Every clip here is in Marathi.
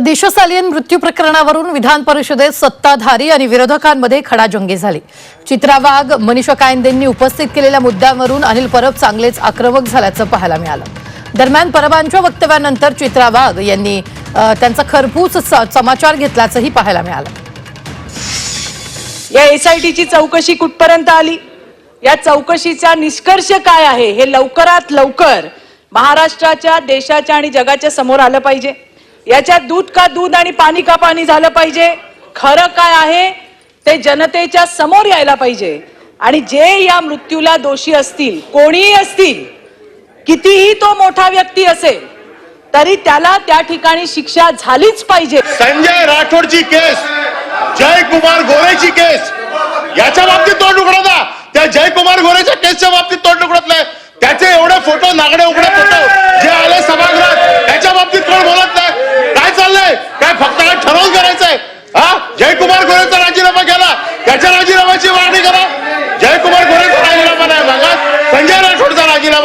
देशसालियन मृत्यू प्रकरणावरून विधान परिषदेत सत्ताधारी आणि विरोधकांमध्ये खडाजंगी झाली. चित्रा वाघ मनीषा कायंदेंनी उपस्थित केलेल्या मुद्द्यांवरून अनिल परब चांगलेच आक्रमक झाल्याचं पाहायला मिळालं. दरम्यान परबांच्या वक्तव्यानंतर चित्रा वाघ यांनी त्यांचा खरपूस स- समाचार घेतल्याचंही पाहायला मिळालं. या एसआयटीची चौकशी कुठपर्यंत आली? या चौकशीचा निष्कर्ष काय आहे? हे लवकरात लवकर महाराष्ट्राच्या देशाच्या आणि जगाच्या समोर आलं पाहिजे. याच्यात दूध का दूध आणि पाणी का पाणी झालं पाहिजे? खरं काय आहे? ते जनतेच्या समोर यायला पाहिजे. आणि जे या मृत्यूला दोषी असतील कोणीही असतील कितीही तो मोठा व्यक्ती असेल तरी त्याला त्या ठिकाणी शिक्षा झालीच पाहिजे. संजय राठोडची केस जयकुमार गोरेची केस याच्या बाबतीत तोंड उघडता त्या जयकुमार गोरेच्या केसच्या बाबतीत तोंड उघडत नाही. त्याचे एवढे फोटो नागडे उघडत फोटो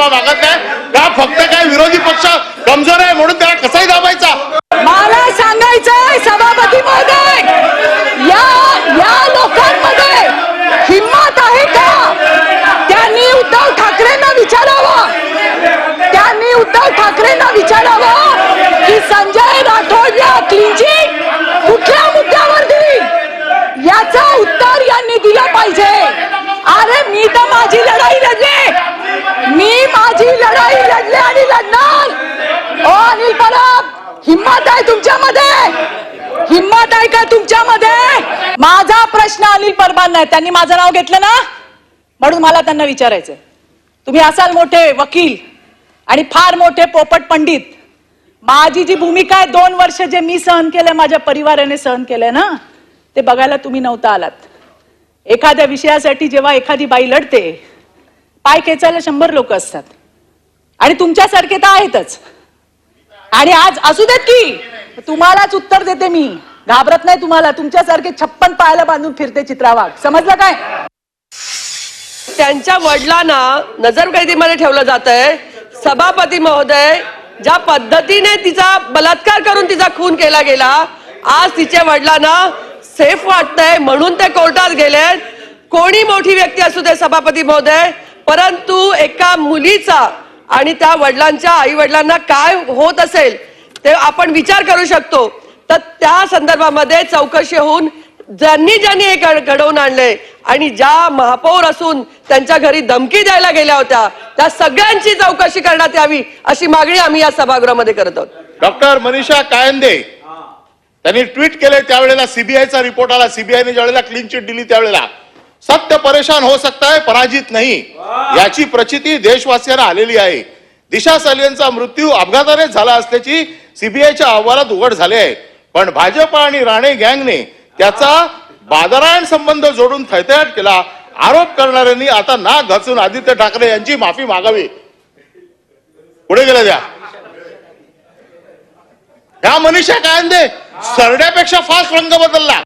나간다. प्रश्न अनिल परबांना त्यांनी माझं नाव घेतलं ना? म्हणून मला त्यांना विचारायचं तुम्ही असाल मोठे वकील आणि फार मोठे पोपट पंडित. माझी जी भूमिका आहे दोन वर्ष जे मी सहन केलंय माझ्या परिवाराने सहन केलंय ना ते बघायला तुम्ही नव्हता आलात. एखाद्या विषयासाठी जेव्हा एखादी बाई लढते पाय खेचायला शंभर लोक असतात. आणि तुमच्यासारखे तर आहेतच. आणि आज असू देत की तुम्हालाच उत्तर देते मी. घाबरत नाही तुम्हाला? तुमच्यासारखे छप्पन पायाला बांधून फिरते चित्रावाग समजलं काय? त्यांच्या वडिलांना नजरकैदीमध्ये ठेवलं जात आहे सभापती महोदय ज्या पद्धतीने तिचा बलात्कार करून तिचा खून केला गेला आज तिच्या वडिलांना सेफ वाटतंय म्हणून ते कोर्टात गेलेत. कोणी मोठी व्यक्ती असू दे सभापती महोदय परंतु एका मुलीचा आणि त्या वडिलांच्या आई वडिलांना काय होत असेल ते आपण विचार करू शकतो. तर त्या संदर्भामध्ये चौकशी होऊन ज्यांनी ज्यांनी हे घड- घडवून आणले आणि ज्या महापौर असून त्यांच्या घरी धमकी द्यायला गेल्या होत्या त्या सगळ्यांची चौकशी करण्यात यावी अशी मागणी आम्ही या सभागृहामध्ये करत आहोत. डॉक्टर मनीषा कायंदे त्यांनी ट्विट केले त्यावेळेला सीबीआयचा रिपोर्ट आला सीबीआयने ज्यावेळेला क्लीन चिट दिली त्यावेळेला. सत्य परेशान हो सकता है पराजित नाही. याची प्रचिती देशवासियांना आलेली आहे. दिशा सालियनचा मृत्यू अपघाताने झाला असल्याची सीबीआयच्या अहवालात उघड झाले आहे. पण भाजप आणि राणे गँगने त्याचा बादरायण संबंध जोडून थैथयाट केला. आरोप करणाऱ्यांनी आता नाक घासून आदित्य ठाकरे यांची माफी मागावी. पुढे गेल्या द्या. ह्या मनीषा कायंदे सरड्यापेक्षा फास्ट रंग बदलला.